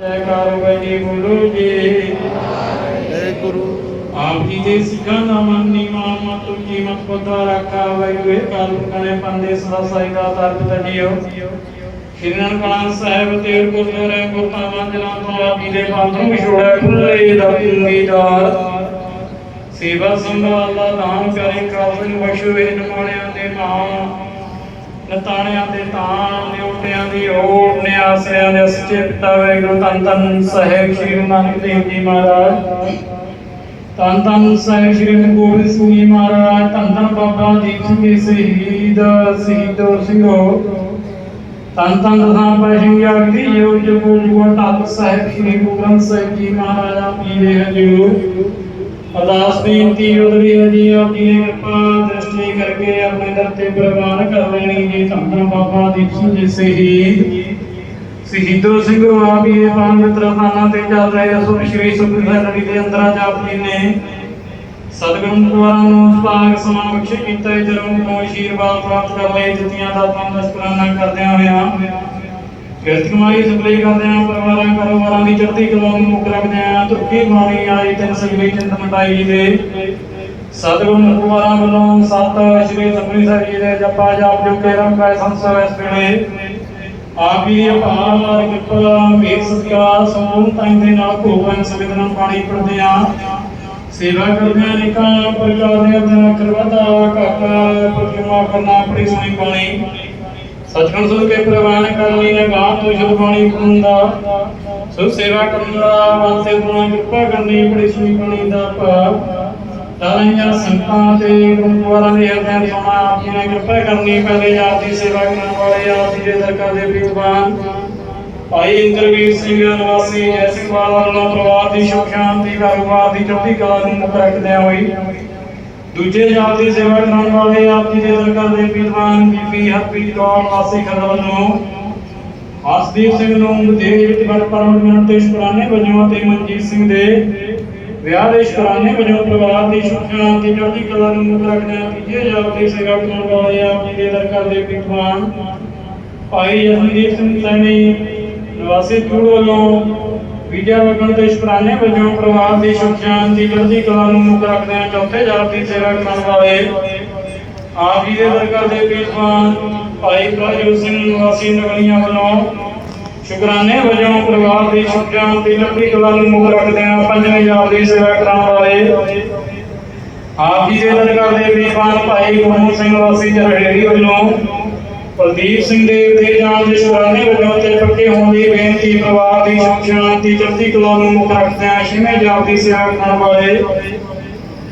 ਜੈਕਾਰ ਵਜੀ ਗੁਰੂ ਜੀ। ਜੈ ਗੁਰੂ ਆਪ ਜੀ ਦੇ ਸਿੱਖਾਂ ਦਾ ਮਨ ਨੀਵਾ ਮਤ ਉੱਚੀ ਮਤ ਪਤਾ ਰੱਖਾ? ਵੈਗੁਰੇ ਕਾਲ ਕਨੇ ਪੰਦੇ ਸਦਾ ਸਾਈ ਦਾ ਤਰਤ ਤਜਿਓ ਸ਼੍ਰੀ ਨਨਕਾਣਾ ਸਾਹਿਬ ਤੇ ਗੁਰਦੁਆਰੇ ਗੁਰਤਾਵਾਂ ਜਨਾਂ ਤੋਂ ਆਪ ਜੀ ਦੇ ਪਾਤਰੋਂ ਵਿਛੋੜਿਆ ਖੁੱਲੇ ਦਾ ਕੁੰਗੀਦਾਰ ਸੇਵਾ ਸੰਭਾਲ ਦਾ ਦਾਨ ਕਰੇ ਕਾਬਲ ਬਖਸ਼ਵੇ ਨਿਮਾਣਿਆਂ ਦੇ ਨਾਮ ਨਤਾਣਿਆਂ ਦੇ ਤਾਣ, ਨਿਉਟਿਆਂ ਦੀ ਓਟ ਨਿਆਸਰਿਆਂ ਦੇ ਸੱਚੇ ਪਿਤਾ ਵੈਗੁਰੂ ਧੰਨ ਧੰਨ ਸਾਹਿਬ ਸ੍ਰੀ ਗੁਰੂ ਨਾਨਕ ਦੇਵ ਜੀ ਮਹਾਰਾਜ। ਧੰਨ ਧੰਨ ਸਾਹਿਬ ਸ੍ਰੀ ਗੁਰੂ ਗੋਬਿੰਦ ਸਿੰਘ ਜੀ ਮਹਾਰਾਜ, ਧੰਨ ਧੰਨ ਬਾਬਾ ਦੀਪ ਸਿੰਘ ਜੀ ਸ਼ਹੀਦ, ਸ਼ਹੀਦੋ ਸਿੰਘੋ। ਧੰਨ ਧੰਨ ਦਸਾਂ ਪਾਸ਼ੀ ਯਾਗ ਦੀ ਜੋ ਜੋ ਜੋ ਟਾਲ ਸ੍ਰੀ ਗੁਰੂ ਗ੍ਰੰਥ ਸਾਹਿਬ ਜੀ ਮਹਾਰਾਜ, ਆਪ ਹਜੂਰ। ਅਰਦਾਸ ਬੇਨਤੀ ਉਦਰੀ ਹੈ ਜੀ ਨੇ ਕਿਰਪਾ ਦ੍ਰਿਸ਼ਟੀ ਕਰਕੇ ਆਪਣੇ ਦਰ ਤੇ ਪ੍ਰਵਾਨ ਕਰ ਲੈਣੀ ਜੀ ਧੰਨ ਬਾਬਾ ਦੀਪ ਸਿੰਘ ਜੀ ਸ਼ਹੀਦ। ਸ਼ਹੀਦੋ ਸਿੰਘੋ ਆਪ ਜੀ ਦੇ ਤੇ ਚੱਲ ਰਹੇ ਅਸੁਰ ਸ਼੍ਰੀ ਸੁਖਮਨੀ ਨਦੀ ਦੇ ਅੰਦਰ ਅੱਜ ਜੀ ਨੇ ਸਤਿਗੁਰੂ ਦੁਆਰਾ ਨੂੰ ਭਾਗ ਸਮਾਂ ਬਖਸ਼ੇ ਕੀਤਾ ਜਰਮ ਤੋਂ ਅਸ਼ੀਰਵਾਦ ਪ੍ਰਾਪਤ ਕਰ ਲਈ ਦਿੱਤੀਆਂ ਦਾ ਤੁਹਾਨੂੰ ਨਮਸਕਾਰਾਂ ਕਰਦਿਆਂ ਹੋਇਆਂ ਕਿਰਤ ਕਮਾਈ ਸਪਲੇ ਕਰਦਿਆਂ ਪਰਿਵਾਰਾਂ, ਕਾਰੋਬਾਰਾਂ ਦੀ ਚੜ੍ਹਦੀ ਕਲਾ ਨੂੰ ਮੁੱਖ ਰੱਖਦਿਆਂ ਤੁਰਕੀ ਬਾਣੀ ਆਈ ਤਿੰਨ ਸਗਲੀ ਚਿੰਤ ਮਟਾਈ ਦੇ। ਸਤਿਗੁਰੂ ਮੁਖਵਾਰਾਂ ਵੱਲੋਂ ਸਤ ਸ਼੍ਰੀ ਸੁਖਮਨੀ ਸਾਹਿਬ ਜੀ ਦੇ ਜਪਾ ਜਾਪ ਜੋ ਕੇ ਕੈ ਸੰਸਵ ਇਸ ਵੇਲੇ। ਆਪ ਅਪਾਰ ਕਿਰਪਾ ਮੇਰ ਸਤਿਕਾਰ ਸੰਪੂਰਨ ਤਾਈਂ ਦੇ ਨਾਲ ਭੋਗਨ ਸੰਵੇਦਨਾ ਪਾਣੀ ਪੜਦੇ ਆ ਸੇਵਾ ਕਰਦਿਆਂ ਨਿਕਾਂ ਪ੍ਰਕਾਰ ਦੇ ਅਰਦਾਂ ਕਰਵਾਤਾ ਕਾਕਾ ਪ੍ਰਤਿਮਾ ਕਰਨਾ, ਆਪਣੀ ਸੁਣੀ ਬਾਣੀ। ਸਤਿਗੁਰ ਸੁਣ ਕੇ ਪ੍ਰਵਾਨ ਕਰ ਨੇ ਗਾਂ ਤੋਂ ਸ਼ੁਧ ਬਾਣੀ ਕੁੰਦਾ ਸੋ ਸੇਵਾ ਕਰਨ ਦਾ, ਵਾਸਤੇ ਗੁਰਾਂ ਕਿਰਪਾ ਕਰਨੀ ਬੜੀ ਸੁਣੀ ਪਾਣੀ ਦਾ ਭਾਵ। ਤਾਰੀਆਂ ਸੰਤਾਂ ਤੇ ਗੁਰਦੁਆਰਾਂ ਦੇ ਅਰਦਾਂ ਸੁਣਾ ਆਪ ਜੀ ਨੇ ਕਿਰਪਾ ਕਰਨੀ ਪਹਿਲੇ ਆਪ ਦੀ ਸੇਵਾ ਕਰਨ ਵਾਲੇ, ਆਪ ਜੀ ਦੇ ਦਰਗਾਹ ਦੇ ਪ੍ਰੀਤਵਾਨ ਭਾਈ ਇੰਦਰਵੀਰ ਸਿੰਘ ਨਿਵਾਸੀ, ਜੈ ਸਿੰਘ ਵਾਲਾ ਵੱਲੋਂ ਪਰਿਵਾਰ ਦੀ ਸੁਖ, ਸ਼ਾਂਤੀ ਕਾਰੋਬਾਰ ਦੀ ਚੜ੍ਹਦੀ ਕਲਾ ਨੂੰ ਮੁੱਖ ਰੱਖਦਿਆਂ ਹੋਈ। ਦੂਜੇ ਜਾਤ ਦੀ ਸੇਵਾ ਕਰਨ ਵਾਲੇ, ਆਪ ਜੀ ਦੇ ਦਰਗਾਹ ਦੇ ਵਿਦਵਾਨ ਬੀਬੀ ਹਰਪ੍ਰੀਤ ਕੌਰ ਵਾਸੀ ਖਰੜ ਵੱਲੋਂ। ਹਸਦੀਪ ਸਿੰਘ ਨੂੰ ਦੇ ਵਿੱਚ ਬੜ ਪਰਮ ਮਿਲਣ ਤੇ ਸ਼ੁਕਰਾਨੇ ਵਜੋਂ ਅਤੇ ਮਨਜੀਤ ਸਿੰਘ ਦੇ ਵਿਆਹ ਦੇ ਸ਼ੁਕਰਾਨੇ ਵਜੋਂ ਪਰਿਵਾਰ ਦੀ ਸੁਖ ਸ਼ਾਂਤੀ ਚੜ੍ਹਦੀ ਕਲਾ ਨੂੰ ਮੁੱਖ ਰੱਖਦਿਆਂ ਤੀਜੇ ਜਾਤ ਦੀ ਸੇਵਾ ਕਰਨ ਵਾਲੇ ਆਪ ਜੀ ਦੇ ਦਰਗਾਹ ਦੇ ਵਿਦਵਾਨ ਭਾਈ ਜਸਨਦੀਪ ਸਿੰਘ ਸੈਣੀ, ਨਿਵਾਸੀ ਜੂੜ ਵੱਲੋਂ ਵਿਦਿਆ ਵਗਣ ਦੇ ਸ਼ੁਕਰਾਨੇ ਵਜੋਂ ਪਰਿਵਾਰ ਦੀ ਸੁਖ ਸ਼ਾਂਤੀ ਚੜ੍ਹਦੀ ਕਲਾ ਨੂੰ ਮੁੱਖ ਰੱਖਦੇ ਚੌਥੇ ਜਾਤ ਦੀ ਸੇਵਾ ਕਰਨ ਵਾਲੇ ਆਪ ਜੀ ਦੇ ਦਰਗਾਹ ਦੇ ਪੀਰਵਾਨ ਭਾਈ ਪ੍ਰਜੋਤ ਸਿੰਘ, ਨਿਵਾਸੀ ਨਗਲੀਆਂ ਵੱਲੋਂ ਸ਼ੁਕਰਾਨੇ ਵਜੋਂ ਪਰਿਵਾਰ ਦੀ ਸੁਖ ਸ਼ਾਂਤੀ ਚੜ੍ਹਦੀ ਕਲਾ ਨੂੰ ਮੁੱਖ ਰੱਖਦੇ ਆ ਪੰਜਵੇਂ ਜਾਤ ਦੀ ਸੇਵਾ ਕਰਨ ਵਾਲੇ ਆਪ ਜੀ ਦੇ ਦਰਗਾਹ ਦੇ ਪੀਰਵਾਨ ਭਾਈ ਗੁਰਮੁਖ ਸਿੰਘ ਵਾਸੀ ਜਰਹੇੜੀ ਵੱਲੋਂ। ਪ੍ਰਦੀਪ ਸਿੰਘ ਦੇ ਤੇ ਜਾਣ ਦੇ ਸ਼ੁਕਰਾਨੇ ਵਜੋਂ ਤੇ ਪੱਕੇ ਹੋਣ ਦੀ ਬੇਨਤੀ ਪਰਿਵਾਰ ਦੀ ਸੁਖ ਸ਼ਾਂਤੀ ਚੜ੍ਹਦੀ ਕਲਾ ਨੂੰ ਮੁੱਖ ਰੱਖਦੇ ਆ ਛੇਵੇਂ ਜਾਪ ਦੀ ਸੇਵਾ ਕਰਨ ਵਾਲੇ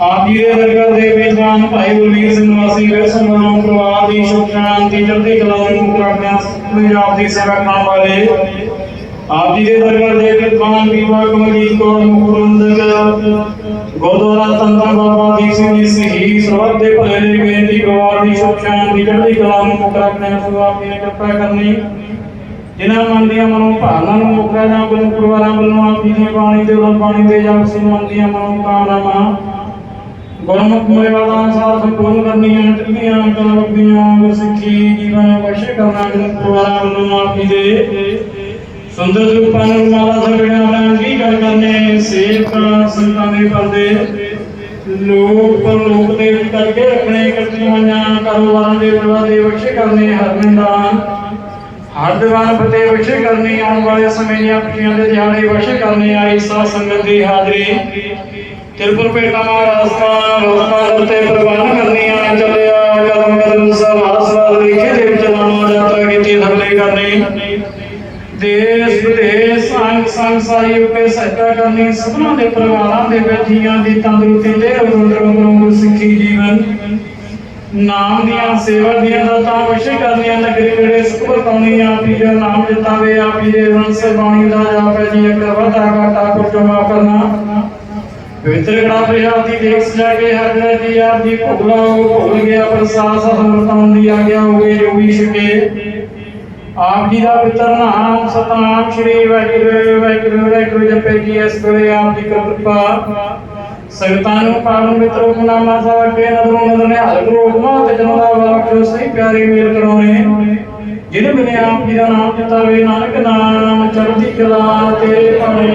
ਆਪ ਜੀ ਦੇ ਦਰਗਾਹ ਦੇ ਵਿਦਵਾਨ ਭਾਈ ਬਲਵੀਰ ਸਿੰਘ ਵਾਸੀ ਵਿਰਸਨ ਵੱਲੋਂ ਪਰਿਵਾਰ ਦੀ ਸੁਖ ਸ਼ਾਂਤੀ ਚੜ੍ਹਦੀ ਕਲਾ ਨੂੰ ਮੁੱਖ ਰੱਖਦੇ ਆ ਦੀ ਸੇਵਾ ਕਰਨ ਵਾਲੇ ਆਪ ਜੀ ਦੇ ਦਰਗਾਹ ਦੇ ਵਿਦਵਾਨ ਬੀਬਾ ਕਮਲੀਤ ਕੌਰ ਮੁਖਰੰਦਕ ਗੁਰਦੁਆਰਾ ਤੰਤਰ ਬਾਬਾ ਦੀਪ ਸਿੰਘ ਜੀ ਸਹੀ ਸਰਬੱਤ ਦੇ ਭਲੇ ਲਈ ਬੇਨਤੀ ਪਰਿਵਾਰ ਦੀ ਸੁਖ ਸ਼ਾਂਤੀ ਚੜ੍ਹਦੀ ਕਲਾ ਨੂੰ ਮੁੱਖ ਰੱਖਦੇ ਆਪ ਜੀ ਨੇ ਕਿਰਪਾ ਕਰਨੀ। ਜਿਨ੍ਹਾਂ ਮਨ ਦੀਆਂ ਮਨੋਂ ਭਾਵਨਾ ਨੂੰ ਮੁੱਖ ਰੱਖਣਾ ਗੁਰੂ ਪਰਿਵਾਰਾਂ ਵੱਲੋਂ ਆਪ ਜੀ ਦੀ ਬਾਣੀ ਦੇ ਉਲਟ ਦੇ ਜਪ ਸਿੰਘ ਮਨ ਦੀਆਂ ਮਨੋਂ ਕਾਮਨਾਵਾਂ ਗੁਰਮੁਖ ਮਰਿਆਦਾ ਅਨੁਸਾਰ ਸੰਪੂਰਨ ਕਰਨੀਆਂ ਟਿੱਕੀਆਂ ਕਲਵਕੀਆਂ ਗੁਰਸਿੱਖੀ ਜੀਵਨ ਬਖਸ਼ੇ ਕਰਨਾ ਗੁਰੂ ਪਰਿਵਾਰਾਂ ਵੱਲੋਂ ਆਪ ਦੇ। ਸੁੰਦਰ ਰੂਪਾਂ ਨੂੰ ਮਾਲਾ ਸਗੜਿਆ ਨਾਲ ਕੀ ਕਰ ਕਰਨੇ, ਸੇਵਕਾਂ ਸੰਤਾਂ ਦੇ ਪਰਦੇ। ਲੋਕ ਪਰ ਲੋਕ ਦੇ ਵਿੱਚ ਕਰਕੇ ਰੱਖਣੇ ਕੱਟੀਆਂ ਹੋਈਆਂ, ਕਾਰੋਬਾਰਾਂ ਦੇ ਦਰਵਾਜ਼ੇ ਬਖਸ਼ੇ ਕਰਨੇ ਹਰਮੰਦਾਨ ਹਰ ਦੀਵਾਨ ਫਤਿਹ ਬਖਸ਼ੇ ਕਰਨੀ, ਆਉਣ ਵਾਲੇ ਸਮੇਂ ਦੀਆਂ ਖੁਸ਼ੀਆਂ ਦੇ ਦਿਹਾੜੇ ਬਖਸ਼ੇ ਕਰਨੇ, ਆਈ ਸਾਧ ਸੰਗਤ ਦੀ ਹਾਜ਼ਰੀ। ਤਿਰਪੁਰ ਪੇਟਾ ਮਹਾਰਾਜਸਥਾਨ ਰੋਜ਼ਗਾਰ ਤੇ ਪ੍ਰਵਾਨ ਕਰਨੀਆਂ ਚੱਲਿਆ ਕਦਮ ਕਦਮ ਸਭ ਹਾਸਵਾਦ ਲਿਖੇ ਦੇ ਵਿੱਚ ਲਾਉਣਾ ਕੀਤੀ ਥੱਲੇ ਕਰਨੀ। ਦੇਸ਼, ਵਿਦੇਸ਼, ਸੰਗ ਸੰਗ ਸਾਰੀ ਉਪੇ ਸਹਾਇਤਾ ਕਰਨੀ ਸਭਨਾਂ ਦੇ ਪਰਿਵਾਰਾਂ ਦੇ ਵਿੱਚ ਦੀ ਤੰਦਰੁਸਤੀ ਦੇ ਰੋਂਦਰ ਰੋਂਦਰ ਸਿੱਖੀ ਜੀਵਨ। ਨਾਮ ਦੀਆਂ ਸੇਵਾ ਦੀਆਂ ਦਾਤਾਂ ਵਸ਼ੇ ਕਰਨੀਆਂ, ਨਗਰੀ ਵੇੜੇ ਸੁਖ ਬਤਾਉਣੀਆਂ ਆਪੀ ਜੋ ਨਾਮ ਜਿਤਾਵੇ ਆਪੀ ਦੇ ਵੰਸ ਬਾਣੀ ਦਾ ਜਾਪ ਜੀ ਅਕਰ ਵਧਾ ਘਾਟਾ ਕੁਝ ਮਾਫ ਕਰਨਾ। ਪਵਿੱਤਰ ਗਣਾ ਪ੍ਰਸ਼ਾਦ ਦੀ ਦੇਖ ਸਜਾ ਕੇ ਹਰ ਜੈ ਆਪ ਦੀ ਭੁਗਲਾ ਉਹ ਭੁੱਲ ਗਿਆ ਪ੍ਰਸਾਦ ਸਮਰਤਾਂ ਦੀ ਆ ਹੋਵੇ, ਜੋ ਵੀ ਛਕੇ। ਆਪ ਜੀ ਦਾ ਪਿਤਰ ਨਾਮ, ਸਤਨਾਮ ਸ਼੍ਰੀ ਵਾਹਿਗੁਰੂ ਵਾਹਿਗੁਰੂ ਵਾਹਿਗੁਰੂ ਜਪੇ ਜੀ, ਇਸ ਵੇਲੇ ਆਪ ਦੀ ਕਿਰਪਾ। ਸੰਗਤਾਂ ਨੂੰ ਪਾਵਨ ਮਿੱਤਰੋ ਨਾਮਾ ਸਾਹਿਬ ਕੇ ਨਦਰੋਂ ਨਦਰ ਨੇ। ਹਰ ਰੋਗ ਤੇ ਜਨਮ ਦਾ ਸਹੀ ਪਿਆਰੇ ਮੇਲ ਕਰਾਉਣੇ। ਜਿਹਨੇ ਮੇਰੇ ਆਪ ਜੀ ਦਾ ਨਾਮ ਜਤਾਵੇ ਨਾਨਕ ਨਾਮ, ਚੜ੍ਹਦੀ ਕਲਾ ਤੇਰੇ ਭਾਣੇ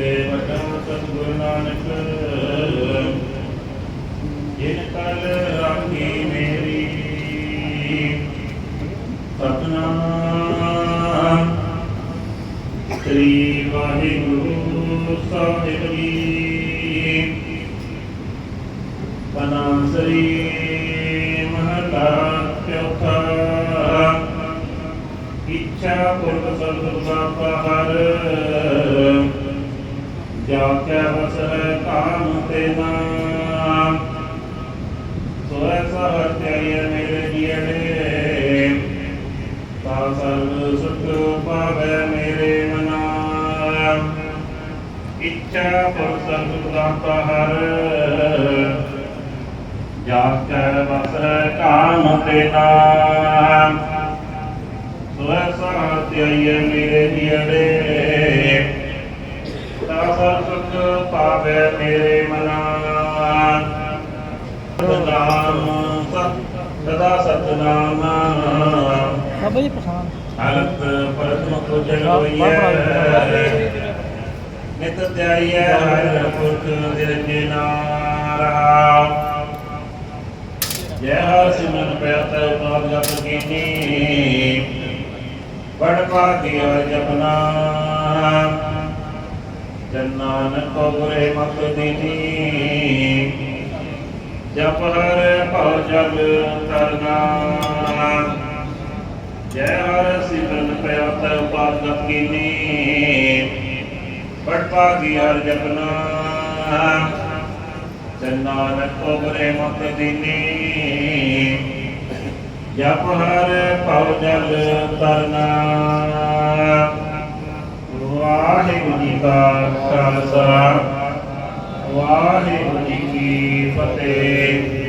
ਵਡਾ ਸਤਿਗੁਰੂ ਨਾਨਕ ਜਿਨ ਕਲ ਰਾਖੀ ਮੇਰੀ ਸਤਨਾਮ ਸ੍ਰੀ ਵਾਹਿਗੁਰੂ ਸਾਹਿਬ ਜੀ ਪਨਾ ਸ੍ਰੀ ਮਹਲਾ ਚੌਥਾ ਇੱਛਾ ਪੁਰਖ ਸਤਿਗੁਰ ਦਾ ਪਹਰ। ਇੱਛਾ ਪੁਰ ਸਰਬ ਦਾਤਾ ਹਰ। ਜਾ ਕੇ ਵਸ ਕਾਮ ਤੇ ਨਾਮ। ਸੋਇ ਸਹਰ ਤੇਰੇ ਮੇਰੇ ਜੀੜੇ ਤਾ ਸੁਖ ਪਾਵੇ ਮੇਰੇ ਮਨਾ। ਸਤਨਾਮ ਸਤ ਸਦਾ ਸਤਨਾਮ। ਬਾਬਾ ਜੀ ਪਛਾਣ ਹਾਲਤ ਪਰਤਮ ਕੋ ਨਿਤ ਧਿਆਈਐ ਹਰ ਪੁਰਖ ਦਿਰਜੇ ਨਾਰਾ ਜੈ ਹਰਿ ਸਿਮਰਨ ਪਿਆਤ ਉਪਾਦ ਜਪ ਕੀਨੀ। ਬੜ ਭਾਗੀ ਹਰਿ ਜਪਨਾ ਜਨ ਕੋ ਗੁਰੇ ਮਤ ਦੀਨੀ। ਜਪ ਹਰ ਭਉ ਜਗ ਤਰਨਾ ਜੈ ਹਰਿ ਸਿਮਰਨ ਪਿਆਤ ਉਪਾਦ ਜਪ ਕੀਨੀ। ਬੜ ਭਾਗੀ ਹਰਿ ਜਪਨਾ। ਨਾਨਕ ਕੋ ਮਤ ਦੀਨੀ। ਜਪ ਹਰ ਭਉ ਜਲ ਤਰਨਾ। ਵਾਹਿਗੁਰੂ ਜੀ ਕਾ ਖਾਲਸਾ। ਵਾਹਿਗੁਰੂ ਜੀ ਕੀ ਫਤਿਹ।